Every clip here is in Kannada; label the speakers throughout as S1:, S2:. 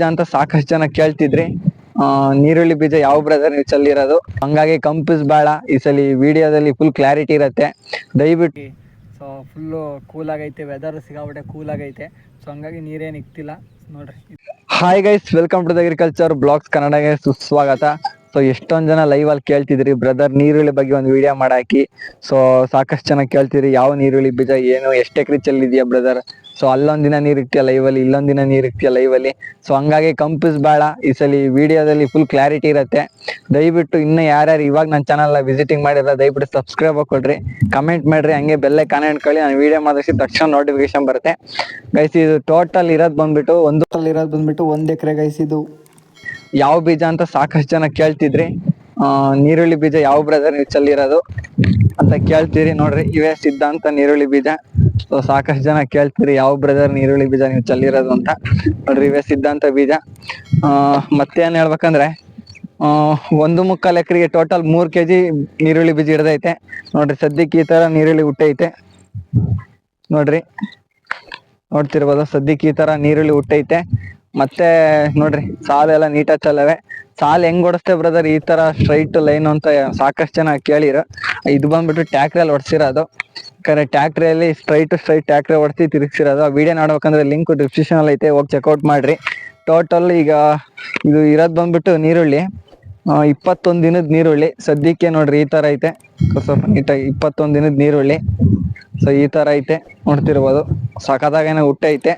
S1: ಬೀಜ ಅಂತ ಸಾಕಷ್ಟು ಜನ ಕೇಳ್ತಿದ್ರಿ. ನೀರುಳ್ಳಿ ಬೀಜ ಯಾವ ಬ್ರದರ್ ನೀವು ಚೆಲ್ಲಿರೋದು? ಹಂಗಾಗಿ ಕಂಪಿಸ್ ಬೇಡ ಈ ಸಲ ವಿಡಿಯೋದಲ್ಲಿ ಫುಲ್ ಕ್ಲಾರಿಟಿ ಇರುತ್ತೆ. ದಯವಿಟ್ಟು
S2: ಸೊ ಫುಲ್ಲು ಕೂಲ್ ಆಗೈತೆ ವೆದರ್ ಸಿಗಾಬಿಟ್ಟೆ ಕೂಲ್ ಆಗೈತೆ. ಸೊ ಹಂಗಾಗಿ ನೀರೇನು ಇಕ್ತಿಲ್ಲ. ನೋಡ್ರಿ.
S1: Hi guys welcome to the agriculture blogs ಕನ್ನಡಗೆ ಸುಸ್ವಾಗತ. ಸೊ ಎಷ್ಟೊಂದು ಜನ ಲೈವ್ ಅಲ್ಲಿ ಕೇಳ್ತಿದ್ರಿ. ಬ್ರದರ್ ನೀರುಳ್ಳಿ ಬಗ್ಗೆ ಒಂದು ವಿಡಿಯೋ ಮಾಡಾಕಿ. ಸೊ ಸಾಕಷ್ಟು ಜನ ಕೇಳ್ತಿದ್ರಿ. ಯಾವ ನೀರುಳ್ಳಿ ಬೀಜ ಏನು ಎಷ್ಟು ಎಕರೆ ಚೆಲ್ಲಿದ್ಯಾ ಬ್ರದರ್ ಸೊ ಅಲ್ಲೊಂದ್ ದಿನ ನೀರ್ ಇಕ್ತಿಯ ಲೈವ್ ಅಲ್ಲಿ ಇಲ್ಲೊಂದ್ ದಿನ ನೀರ್ ಇಕ್ತಿಯ ಲೈವ್ ಅಲ್ಲಿ ಸೊ ಹಂಗಾಗಿ ಕಂಪಿಸ್ ಬೇಡ. ಈ ಸಲ ವಿಡಿಯೋದಲ್ಲಿ ಫುಲ್ ಕ್ಲಾರಿಟಿ ಇರತ್ತೆ. ದಯವಿಟ್ಟು ಇನ್ನು ಯಾರ್ಯಾರು ಇವಾಗ ನನ್ನ ಚಾನಲ್ ವಿಸಿಟಿಂಗ್ ಮಾಡಿದ್ರೆ ದಯವಿಟ್ಟು ಸಬ್ಸ್ಕ್ರೈಬ್ ಕೊಡ್ರಿ ಕಮೆಂಟ್ ಮಾಡ್ರಿ ಹಂಗೆ ಬೆಲ್ಲೇ ಕನೆಂಟ್ ಕಳಿ ನಾನು ವಿಡಿಯೋ ಮಾಡಿಸಿ ತಕ್ಷಣ ನೋಟಿಫಿಕೇಶನ್ ಬರುತ್ತೆ. ಗೈಸ್ ಇದು ಟೋಟಲ್ ಇರೋದು ಬಂದ್ಬಿಟ್ಟು ಒಂದು
S2: ಇರೋದು ಬಂದ್ಬಿಟ್ಟು ಒಂದ್ ಎಕರೆ ಗೈಸ್ ಇದು.
S1: ಯಾವ ಬೀಜ ಅಂತ ಸಾಕಷ್ಟು ಜನ ಕೇಳ್ತಿದ್ರಿ. ಆ ನೀರುಳ್ಳಿ ಬೀಜ ಯಾವ ಬ್ರದರ್ ನೀವು ಚೆಲ್ಲಿರೋದು ಅಂತ ಕೇಳ್ತೀರಿ ನೋಡ್ರಿ. ಇವೇ ಸಿದ್ಧಾಂತ ನೀರುಳ್ಳಿ ಬೀಜ. ಸೊ ಸಾಕಷ್ಟು ಜನ ಕೇಳ್ತೀರಿ, ಯಾವ ಬ್ರದರ್ ನೀರುಳ್ಳಿ ಬೀಜ ನೀವು ಚಲ್ಲಿರೋದು ಅಂತ? ನೋಡ್ರಿ, ಇವೇ ಸಿದ್ಧಾಂತ ಬೀಜ. ಮತ್ತೇನ್ ಹೇಳ್ಬೇಕಂದ್ರೆ ಒಂದು ಮುಕ್ಕಾಲ್ ಎಕರೆಗೆ ಟೋಟಲ್ ಮೂರ್ ಕೆಜಿ ನೀರುಳ್ಳಿ ಬೀಜ ಹಿಡ್ದೈತೆ. ನೋಡ್ರಿ, ಸದ್ಯಕ್ಕೆ ಈ ತರ ನೀರುಳ್ಳಿ ಹುಟ್ಟೈತೆ. ನೋಡ್ರಿ, ನೋಡ್ತಿರ್ಬೋದು, ಸದ್ಯಕ್ಕೆ ಈ ತರ ನೀರುಳ್ಳಿ ಹುಟ್ಟೈತೆ. ಮತ್ತೆ ನೋಡ್ರಿ ಸಾಲೆಲ್ಲ ನೀಟಾಗಿ ಚಲವೆ ಸಾಲ್ ಹೆಂಗ್ ಓಡಿಸ್ತೇವೆ ಬ್ರದರ್ ಈ ತರ ಸ್ಟ್ರೈಟ್ ಲೈನ್ ಅಂತ ಸಾಕಷ್ಟು ಜನ ಕೇಳಿರು. ಇದು ಬಂದ್ಬಿಟ್ಟು ಟ್ಯಾಕ್ಟ್ರಲ್ಲಿ ಹೊಡ್ಸಿರೋದು ಯಾಕಂದ್ರೆ ಟ್ಯಾಕ್ಟ್ರಿಯಲ್ಲಿ ಸ್ಟ್ರೈಟ್ ಸ್ಟ್ರೈಟ್ ಟ್ಯಾಕ್ಟ್ರಿ ಹೊಡ್ಸಿ ತಿರುಗಿಸಿರೋದು. ವಿಡಿಯೋ ನೋಡ್ಬೇಕಂದ್ರೆ ಲಿಂಕ್ ಡಿಸ್ಕ್ರಿಪ್ಷನ್ ಅಲ್ಲಿ ಐತೆ, ಹೋಗಿ ಚೆಕ್ಔಟ್ ಮಾಡ್ರಿ. ಟೋಟಲ್ ಈಗ ಇದು ಇರೋದು ಬಂದ್ಬಿಟ್ಟು ನೀರುಳ್ಳಿ. ಇಪ್ಪತ್ತೊಂದು ದಿನದ ನೀರುಳ್ಳಿ. ಸದ್ಯಕ್ಕೆ ನೋಡ್ರಿ ಈ ತರ ಐತೆ. ಸ್ವಲ್ಪ ನೀಟಾಗಿ ಇಪ್ಪತ್ತೊಂದು ದಿನದ ನೀರುಳ್ಳಿ. ಸೊ ಈ ತರ ಐತೆ. ನೋಡ್ತಿರ್ಬೋದು. ಸಖತ್ತಾಗೇನೆ ಹುಟ್ಟೈತೆ.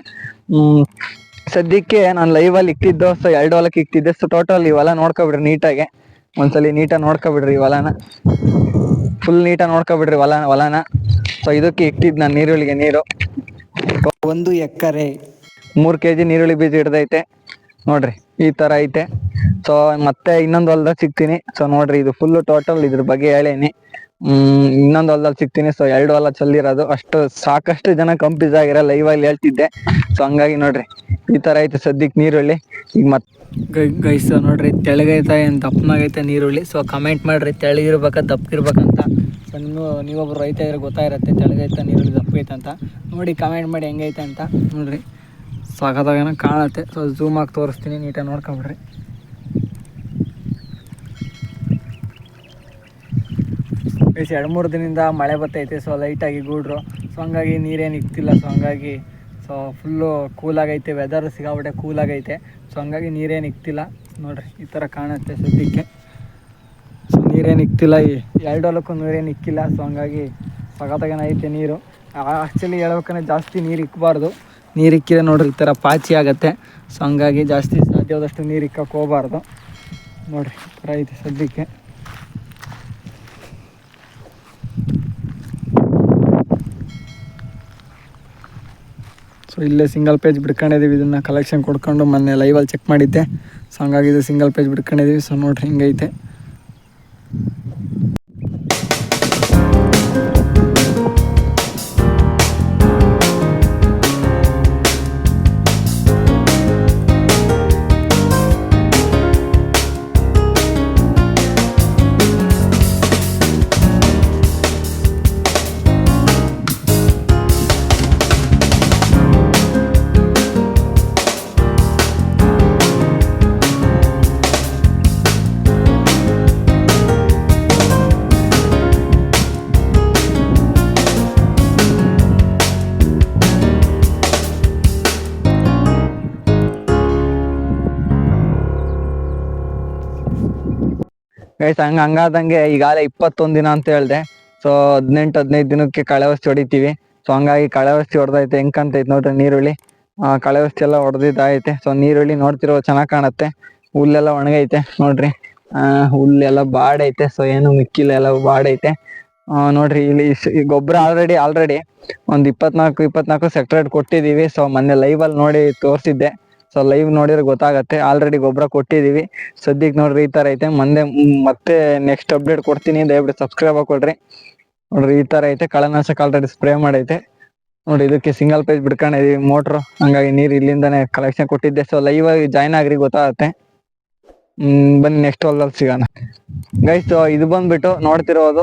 S1: ಸದ್ಯಕ್ಕೆ ನಾನು ಲೈವ್ ಅಲ್ಲಿ ಇಕ್ತಿದ್ದು ಸೊ ಎರಡು ಹೊಲಕ್ಕೆ ಇಕ್ತಿದ್ದೆ ಸೊ ಟೋಟಲ್ ಈ ಹೊಲ ನೋಡ್ಕೊಬಿಡ್ರಿ ನೀಟಾಗಿ. ಒಂದ್ಸಲಿ ನೀಟಾಗಿ ನೋಡ್ಕೊಬಿಡ್ರಿ ಈ ಹೊಲನ. ಫುಲ್ ನೀಟಾಗಿ ನೋಡ್ಕೊಬಿಡ್ರಿ ಹೊಲ ಹೊಲನ. ಸೊ ಇದಕ್ಕೆ ಇಕ್ತಿದ್ ನಾನು ನೀರುಳ್ಳಿಗೆ ನೀರು.
S2: ಒಂದು ಎಕರೆ.
S1: ಮೂರ್ ಕೆಜಿ ನೀರುಳ್ಳಿ ಬೀಜ ಹಿಡ್ದೈತೆ. ನೋಡ್ರಿ ಈ ತರ ಐತೆ. ಸೊ ಮತ್ತೆ ಇನ್ನೊಂದು ಹೊಲ್ದಾಗ ಸಿಗ್ತೀನಿ. ಸೊ ನೋಡ್ರಿ ಇದು ಫುಲ್ ಟೋಟಲ್ ಇದ್ರ ಬಗ್ಗೆ ಹೇಳೇನಿ. ಹ್ಮ್, ಇನ್ನೊಂದ್ ಹೊಲದಲ್ಲಿ ಸಿಗ್ತೀನಿ. ಸೊ ಎರಡು ಹೊಲ ಚೆಲ್ಲಿರೋದು ಅಷ್ಟು ಸಾಕಷ್ಟು ಜನ ಕಂಪ್ಲೀಸ್ ಆಗಿರೋ ಲೈವ್ ಅಲ್ಲಿ ಹೇಳ್ತಿದ್ದೆ. ಸೊ ಹಂಗಾಗಿ ನೋಡ್ರಿ, ಈ ತರ ಐತೆ ಸದ್ಯಕ್ಕೆ ನೀರುಳ್ಳಿ. ಈಗ ಮತ್
S2: ಗೈಸ್ ನೋಡ್ರಿ, ತೆಳಗೈತೆ, ಏನು ದಪ್ಪನಾಗೈತೆ ನೀರುಳ್ಳಿ. ಸೊ ಕಮೆಂಟ್ ಮಾಡ್ರಿ, ತೆಳಗಿರ್ಬೇಕಾ ದಪ್ಪಗಿರ್ಬೇಕಂತ ಸೊ ನೀವು ನೀವೊಬ್ರು ರೈತ ಇದ್ರೆ ಗೊತ್ತಾಗಿರುತ್ತೆ, ತೆಳಗೈತೆ, ನೀರುಳ್ಳಿ ದಪ್ಪಗೈತೆ ಅಂತ. ನೋಡಿ ಕಮೆಂಟ್ ಮಾಡಿ ಹೆಂಗೈತೆ ಅಂತ. ನೋಡ್ರಿ ಸಾಕತ್ತಾಗೇನೋ ಕಾಣತ್ತೆ. ಸೊ ಝೂಮ್ ಆಗಿ ತೋರಿಸ್ತೀನಿ, ನೀಟಾಗಿ ನೋಡ್ಕೊಂಬಿಡ್ರಿ. ಎರಡು ಮೂರು ದಿನದಿಂದ ಮಳೆ ಬರ್ತೈತೆ ಸೊ ಲೈಟಾಗಿ ಗೂಡ್ರು. ಸೊ ಹಂಗಾಗಿ ನೀರೇನು ಇಕ್ತಿಲ್ಲ ಸೊ ಹಂಗಾಗಿ ಸೊ ಫುಲ್ಲು ಕೂಲಾಗೈತೆ ವೆದರ್ ಸಿಗಾಬಿಟ್ಟೆ ಕೂಲಾಗೈತೆ ಸೊ ಹಂಗಾಗಿ ನೀರೇನು ಇಕ್ತಿಲ್ಲ. ನೋಡ್ರಿ, ಈ ಥರ ಕಾಣುತ್ತೆ ಸದ್ಯಕ್ಕೆ. ಸೊ ನೀರೇನು ಇಕ್ತಿಲ್ಲ, ಈ ಎರಡು ಹೊಲಕ್ಕೂ ನೀರೇನು ಇಕ್ಕಿಲ್ಲ. ಸೊ ಹಂಗಾಗಿ ಸಖತ್ತಾಗೇನ ಐತೆ ನೀರು. ಆ್ಯಕ್ಚುಲಿ ಹೇಳ್ಬೇಕಂದ್ರೆ ಜಾಸ್ತಿ ನೀರು ಇಕ್ಕಬಾರ್ದು ನೀರು ಇಕ್ಕಿದ್ರೆ ನೋಡ್ರಿ ಈ ಥರ ಪಾಚಿ ಆಗುತ್ತೆ. ಸೊ ಹಂಗಾಗಿ ಜಾಸ್ತಿ ಸಾಧ್ಯವಾದಷ್ಟು ನೀರು ಇಕ್ಕಕ್ಕೆ ಹೋಗಬಾರ್ದು. ನೋಡ್ರಿ, ಈ ಥರ ಐತೆ ಸದ್ಯಕ್ಕೆ. ಸೊ ಇಲ್ಲೇ ಸಿಂಗಲ್ ಪೇಜ್ ಬಿಡ್ಕೊಂಡಿದ್ದೀವಿ ಇದನ್ನು ಕಲೆಕ್ಷನ್ ಕೊಡ್ಕೊಂಡು ಮೊನ್ನೆ ಲೈವಲ್ಲಿ ಚೆಕ್ ಮಾಡಿದ್ದೆ. ಸೊ ಹಂಗಾಗಿ ಇದು ಸಿಂಗಲ್ ಪೇಜ್ ಬಿಡ್ಕೊಂಡಿದ್ದೀವಿ ಸೊ ನೋಡ್ರಿ, ಹಿಂಗೈತೆ.
S1: ಗೈಸ್ ಹಂಗ ಹಂಗಾದಂಗೆ ಈಗಾಗಲೇ ಇಪ್ಪತ್ತೊಂದ್ ದಿನ ಅಂತ ಹೇಳ್ದೆ. ಸೊ ಹದಿನೆಂಟು, ಹದಿನೈದು ದಿನಕ್ಕೆ ಕಳೆ ಔಷಧಿ ಹೊಡಿತೀವಿ. ಸೊ ಹಂಗಾಗಿ ಕಳೆ ಔಷಧಿ ಹೊಡೆದೈತೆ. ಹೆಂಗ್ ಕಾಣ್ತೈತೆ ನೋಡ್ರಿ ನೀರುಳ್ಳಿ. ಕಳೆ ಔಷಧಿ ಎಲ್ಲ ಹೊಡೆದಿದ್ದೈತೆ ಸೊ ನೀರುಳ್ಳಿ ನೋಡ್ತಿರೋ ಚೆನ್ನಾಗಿ ಕಾಣತ್ತೆ. ಹುಲ್ಲೆಲ್ಲ ಒಣಗೈತೆ ನೋಡ್ರಿ. ಆ, ಹುಲ್ಲೆಲ್ಲ ಬಾಡೈತೆ. ಸೊ ಏನು ಮಿಕ್ಕಿಲ್ಲ, ಎಲ್ಲ ಬಾಡೈತೆ. ನೋಡ್ರಿ, ಇಲ್ಲಿ ಗೊಬ್ಬರ ಆಲ್ರೆಡಿ ಆಲ್ರೆಡಿ ಒಂದು ಇಪ್ಪತ್ನಾಲ್ಕು ಇಪ್ಪತ್ನಾಲ್ಕು ಸೆಕ್ಟ್ರೇಟ್ ಕೊಟ್ಟಿದೀವಿ ಸೊ ಮೊನ್ನೆ ಲೈವ್ ಅಲ್ಲಿ ನೋಡಿ ತೋರಿಸಿದ್ದೆ. ಸೊ ಲೈವ್ ನೋಡಿದ್ರೆ ಗೊತ್ತಾಗತ್ತೆ. ಆಲ್ರೆಡಿ ಗೊಬ್ಬರ ಕೊಟ್ಟಿದೀವಿ ಸದ್ಯಕ್ಕೆ ನೋಡ್ರಿ, ಈ ತರ ಐತೆ. ಮಂದೆ ಮತ್ತೆ ನೆಕ್ಸ್ಟ್ ಅಪ್ಡೇಟ್ ಕೊಡ್ತೀನಿ. ದಯವಿಟ್ಟು ಸಬ್ಸ್ಕ್ರೈಬ್ ಹಾಕೊಳ್ರಿ. ನೋಡ್ರಿ, ಈ ತರ ಐತೆ. ಕಳೆನಾಶಕ ಆಲ್ರೆಡಿ ಸ್ಪ್ರೇ ಮಾಡೈತೆ. ನೋಡಿ ಇದಕ್ಕೆ ಸಿಂಗಲ್ ಪೇಜ್ ಬಿಡ್ಕೊಂಡಿದೀವಿ ಮೋಟ್ರು ಹಂಗಾಗಿ ನೀರ್ ಇಲ್ಲಿಂದಾನೆ ಕಲೆಕ್ಷನ್ ಕೊಟ್ಟಿದ್ದೆ. ಸೊ ಲೈವ್ ಆಗಿ ಜಾಯ್ನ್ ಆಗ್ರಿ, ಗೊತ್ತಾಗತ್ತೆ. ಹ್ಮ್, ಬನ್ನಿ ನೆಕ್ಸ್ಟ್ ಹೊಲದಲ್ಲಿ ಸಿಗೋಣ. ಗೈಸ್ ಇದು ಬಂದ್ಬಿಟ್ಟು ನೋಡ್ತಿರೋದು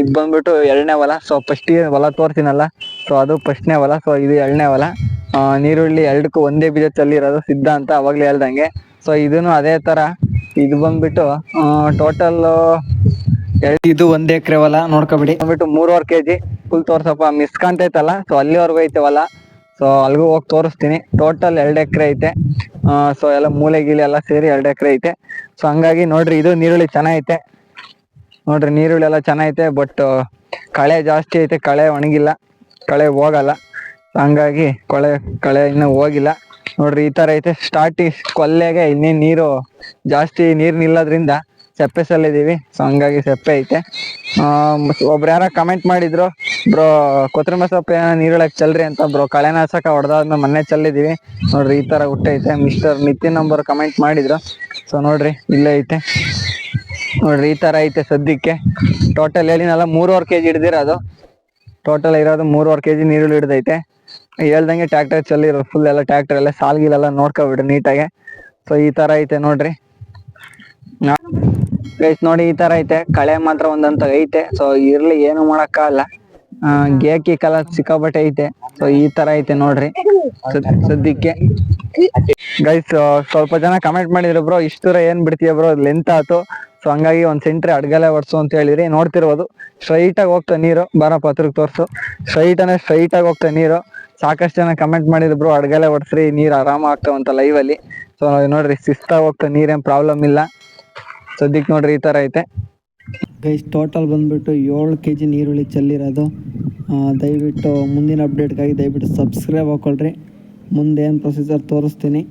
S1: ಇದು ಬಂದ್ಬಿಟ್ಟು ಎರಡನೇ ಹೊಲ ಸೊ ಫಸ್ಟ್ ಹೊಲ ತೋರ್ತೀನಲ್ಲ ಸೊ ಅದು ಫಸ್ಟ್ನೇ ಹೊಲ ಸೊ ಇದು ಎರಡನೇ ಹೊಲ ನೀರುಳ್ಳಿ ಎರಡಕ್ಕೂ ಒಂದೇ ಬೀಜ ಚೆಲ್ಲಿರೋದು ಸಿದ್ಧ ಅಂತ ಅವಾಗ್ಲೇ ಹೇಳ್ದಂಗೆ. ಸೊ ಇದನ್ನು ಅದೇ ತರ ಇದು ಬಂದ್ಬಿಟ್ಟು ಟೋಟಲ್
S2: ಇದು ಒಂದೇ ಎಕರೆ ಹೊಲ ನೋಡ್ಕೊಬಿಡಿ.
S1: ಬಂದ್ಬಿಟ್ಟು ಮೂರುವರೆ ಕೆ ಜಿ ಫುಲ್ ತೋರ್ಸಪ್ಪ ಮಿಸ್ ಕಾಣ್ತೈತಲ್ಲ ಸೊ ಅಲ್ಲಿವರೆಗೂ ಐತೆವಲ್ಲ ಸೊ ಅಲ್ಲಿಗೂ ಹೋಗಿ ತೋರಿಸ್ತೀನಿ. ಟೋಟಲ್ ಎರಡು ಎಕರೆ ಐತೆ. ಸೊ ಎಲ್ಲ ಮೂಲೆ ಗೀಲೆ ಎಲ್ಲ ಸೇರಿ ಎರಡು ಎಕರೆ ಐತೆ. ಸೊ ಹಂಗಾಗಿ ನೋಡ್ರಿ, ಇದು ನೀರುಳ್ಳಿ ಚೆನ್ನಾಗೈತೆ. ನೋಡ್ರಿ, ನೀರುಳ್ಳಿ ಎಲ್ಲ ಚೆನ್ನಾಗೈತೆ ಬಟ್ ಕಳೆ ಜಾಸ್ತಿ ಐತೆ, ಕಳೆ ಒಣಗಿಲ್ಲ, ಕಳೆ ಹೋಗಲ್ಲ. ಹಂಗಾಗಿ ಕೊಳೆ, ಕಳೆ ಇನ್ನೂ ಹೋಗಿಲ್ಲ. ನೋಡ್ರಿ, ಈ ತರ ಐತೆ. ಸ್ಟಾರ್ಟಿ ಕೊಲ್ಲೆಗೆ ಇನ್ನೇನ್ ನೀರು, ಜಾಸ್ತಿ ನೀರ್ ನಿಲ್ಲೋದ್ರಿಂದ ಸೆಪ್ಪೆ ಸಲ್ಲಿದೀವಿ ಸೊ ಹಂಗಾಗಿ ಸೆಪ್ಪೆ ಐತೆ. ಒಬ್ರು ಯಾರ ಕಮೆಂಟ್ ಮಾಡಿದ್ರು, ಬ್ರೋ, ಕೊತ್ತಂಬರಿ ಸೊಪ್ಪು ಏನೋ ನೀರೊಳಗೆ ಚಲ್ರಿ ಅಂತ ಬ್ರೋ ಕಳೆನಾಶಕ ಹೊಡೆದಾದ್ಮೇಲೆ ಮೊನ್ನೆ ಚೆಲ್ಲಿದೀವಿ ನೋಡ್ರಿ, ಈ ತರ ಹುಟ್ಟೈತೆ ಮಿಸ್ಟರ್ ನಿತಿನ್ ನಂಬರ್ ಕಮೆಂಟ್ ಮಾಡಿದ್ರು. ಸೊ ನೋಡ್ರಿ, ಇಲ್ಲೇ ಐತೆ. ನೋಡ್ರಿ, ಈ ತರ ಐತೆ ಸದ್ಯಕ್ಕೆ. ಟೋಟಲ್ ಹೇಳಿನಲ್ಲ ಮೂರುವರೆ ಕೆಜಿ ಹಿಡ್ದಿರೋದು. ಟೋಟಲ್ ಇರೋದು ಮೂರುವರೆ ಕೆಜಿ ನೀರುಳ್ಳಿ ಹಿಡ್ದೈತೆ. ಹೇಳ್ದಂಗೆ ಟ್ರ್ಯಾಕ್ಟರ್ ಚಲ್ಲಿ ಫುಲ್ ಎಲ್ಲ ಟ್ರ್ಯಾಕ್ಟರ್ ಎಲ್ಲ ಸಾಲ್ಗಿಲೆಲ್ಲ ನೋಡ್ಕೊಬಿಡ್ರಿ ನೀಟಾಗೆ. ಸೊ ಈ ತರ ಐತೆ ನೋಡ್ರಿ. ನೋಡಿ, ಈ ತರ ಐತೆ. ಕಳೆ ಮಾತ್ರ ಒಂದಂತ ಐತೆ. ಸೊ ಇರ್ಲಿ, ಏನು ಮಾಡಕ್ಕಾಗಲ್ಲ ಗೇಕಿ ಕಲರ್ ಸಿಕ್ಕಾಬಟ್ಟೆ ಐತೆ. ಸೊ ಈ ತರ ಐತೆ ನೋಡ್ರಿ. ಸದ್- ಸದ್ಯಕ್ಕೆ. ಗೈಸ್ ಸ್ವಲ್ಪ ಜನ ಕಮೆಂಟ್ ಮಾಡಿದ್ರು ಬ್ರೋ ಇಷ್ಟು ದೂರ ಏನ್ ಬಿಡ್ತೀಯ ಬ್ರೋ ಲೆಂತ್ ಆಯ್ತು. ಸೊ ಹಂಗಾಗಿ ಒಂದ್ ಸೆಂಟ್ರಿ ಅಡ್ಗಲೆ ಹೊಡ್ಸು ಅಂತ ಹೇಳಿದ್ರಿ ನೋಡ್ತಿರ್ಬೋದು ಸ್ಟ್ರೈಟ್ ಆಗಿ ಹೋಗ್ತಾ ನೀರು. ಬಾರ ತೋರ್ಸು. ಸ್ಟ್ರೈಟ್ ಅನ್ನ ಸ್ಟ್ರೈಟ್ ಆಗಿ ಹೋಗ್ತಾ ನೀರು. ಸಾಕಷ್ಟು ಜನ ಕಮೆಂಟ್ ಮಾಡಿದ್ರು ಅಡ್ಗಲೆ ಹೊಡ್ಸ್ರಿ, ನೀರ್ ಆರಾಮ ಆಗ್ತಾವಂತ ಲೈವ್ ಅಲ್ಲಿ. ಸೊ ನೋಡ್ರಿ ಶಿಸ್ತಾಗಿ ಹೋಗ್ತಾ ನೀರೇನ್ ಪ್ರಾಬ್ಲಮ್ ಇಲ್ಲ. ಸದ್ಯಕ್ಕೆ ನೋಡ್ರಿ, ಈ ತರ ಐತೆ.
S2: ಗೈಸ್ ಟೋಟಲ್ ಬಂದ್ಬಿಟ್ಟು ಏಳು ಕೆ ಜಿ ನೀರುಳ್ಳಿ ಚೆಲ್ಲಿರೋದು. ದಯವಿಟ್ಟು ಮುಂದಿನ ಅಪ್ಡೇಟ್ಗಾಗಿ ದಯವಿಟ್ಟು ಸಬ್ಸ್ಕ್ರೈಬ್ ಹಾಕೊಳ್ರಿ. ಮುಂದೆ ಏನು ಪ್ರೊಸೀಜರ್ ತೋರಿಸ್ತೀನಿ.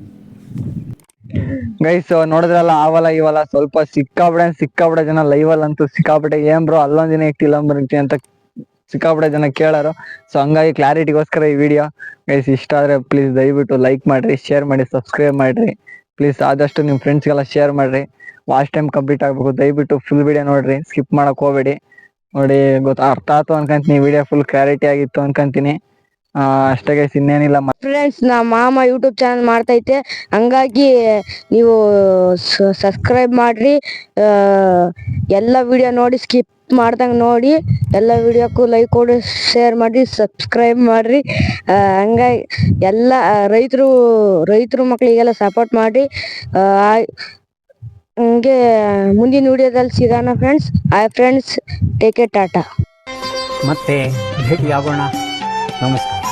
S1: ಗೈಸ್ ನೋಡಿದ್ರಲ್ಲ ಆವಲ ಇವಲ ಸ್ವಲ್ಪ ಸಿಕ್ಕಾಬಿಡ ಸಿಕ್ಕಾಬಿಡ ಜನ ಲೈವ್ ಅಲ್ಲಿ ಅಂತೂ ಸಿಕ್ಕಾಪಟ್ಟೆ ಏನ್ ಬ್ರೋ ಅಲ್ಲೊಂದ್ ದಿನ ಇಟ್ಟಿಲ್ಲ ಬರ್ತಿ ಅಂತ ಸಿಕ್ಕಾಬಿಡ ಜನ ಕೇಳಾರು. ಸೊ ಹಂಗಾಗಿ ಕ್ಲಾರಿಟಿಗೋಸ್ಕರ ಈ ವಿಡಿಯೋ ಗೈಸ್ ಇಷ್ಟ ಆದ್ರೆ ಪ್ಲೀಸ್ ದಯವಿಟ್ಟು ಲೈಕ್ ಮಾಡ್ರಿ ಶೇರ್ ಮಾಡಿ ಸಬ್ಸ್ಕ್ರೈಬ್ ಮಾಡ್ರಿ. ಪ್ಲೀಸ್ ಆದಷ್ಟು ನಿಮ್ ಫ್ರೆಂಡ್ಸ್ಗೆಲ್ಲ ಶೇರ್ ಮಾಡ್ರಿ. ವಾಚ್ ಟೈಮ್ ಕಂಪ್ಲೀಟ್ ಆಗ್ಬೇಕು. ದಯವಿಟ್ಟು ಫುಲ್ ವಿಡಿಯೋ ನೋಡ್ರಿ ಸ್ಕಿಪ್ ಮಾಡಕ್ ಹೋಗ್ಬೇಡಿ. ನೋಡಿ, ಗೊತ್ತ ಅರ್ಥ ಆಯ್ತು ಅನ್ಕಂತೀನಿ ವಿಡಿಯೋ ಫುಲ್ ಕ್ಲಾರಿಟಿ ಆಗಿತ್ತು ಅನ್ಕೊಂತೀನಿ. ಅಷ್ಟೇ ಗೈಸ್ ಇನ್ನೇನಿಲ್ಲ
S3: ಫ್ರೆಂಡ್ಸ್ ನಮ್ಮ ಮಾಮ ಯೂಟ್ಯೂಬ್ ಚಾನಲ್ ಮಾಡ್ತೈತೆ. ಹಂಗಾಗಿ ನೀವು ಸಬ್ಸ್ಕ್ರೈಬ್ ಮಾಡ್ರಿ. ಎಲ್ಲ ವಿಡಿಯೋ ನೋಡಿ ಸ್ಕಿಪ್ ಮಾಡ್ದಂಗೆ ನೋಡಿ ಎಲ್ಲ ವಿಡಿಯೋಕ್ಕೂ ಲೈಕ್ ಕೊಡಿ ಶೇರ್ ಮಾಡಿ ಸಬ್ಸ್ಕ್ರೈಬ್ ಮಾಡ್ರಿ. ಹಂಗಾಗಿ ಎಲ್ಲ ರೈತರು ರೈತರು ಮಕ್ಕಳಿಗೆಲ್ಲ ಸಪೋರ್ಟ್ ಮಾಡಿ ಹಂಗೆ ಮುಂದಿನ ವಿಡಿಯೋದಲ್ಲಿ ಸಿಗೋಣ ಫ್ರೆಂಡ್ಸ್ ಆ ಫ್ರೆಂಡ್ಸ್ ಟೇಕ್ ಎ ಟಾಟಾ
S4: ಮತ್ತೆ ಭೇಟಿಯಾಗೋಣ. Namaskar.